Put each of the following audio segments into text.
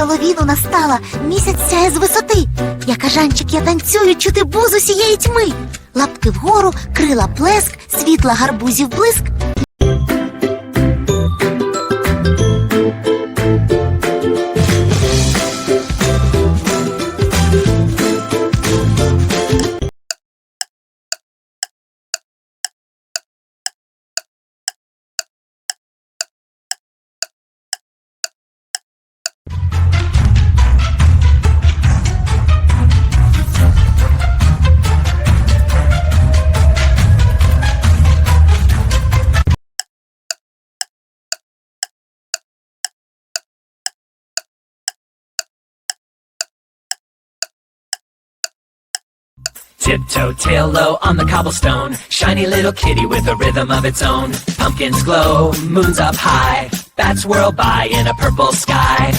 Хеловіну настала, місяць сяє з висоти. Я кажанчик, я танцюю, чути бузу сієї тьми. Лапки вгору, крила плеск, світла гарбузів блиск. Tiptoe tail low on the cobblestone. Shiny little kitty with a rhythm of its own. Pumpkins glow, moons up high. Bats whirl by in a purple sky.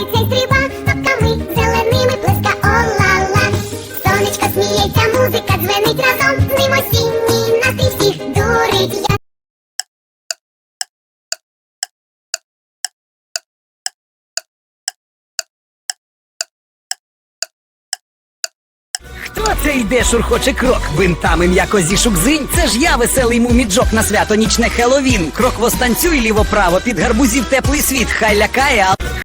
Танцюри крутиться стріба, топками зеленими плеска о-ла-ла. Сонечко сміється, музика дзвенить разом, з ним осінній настрій всіх дурить. Я Хто це йде, шурхоче крок? Бинтами м'яко зішук зинь. Це ж я веселий муміджок на свято нічне Хеловін. Крок востанцюй ліво-право, під гарбузів теплий світ, хай лякає, а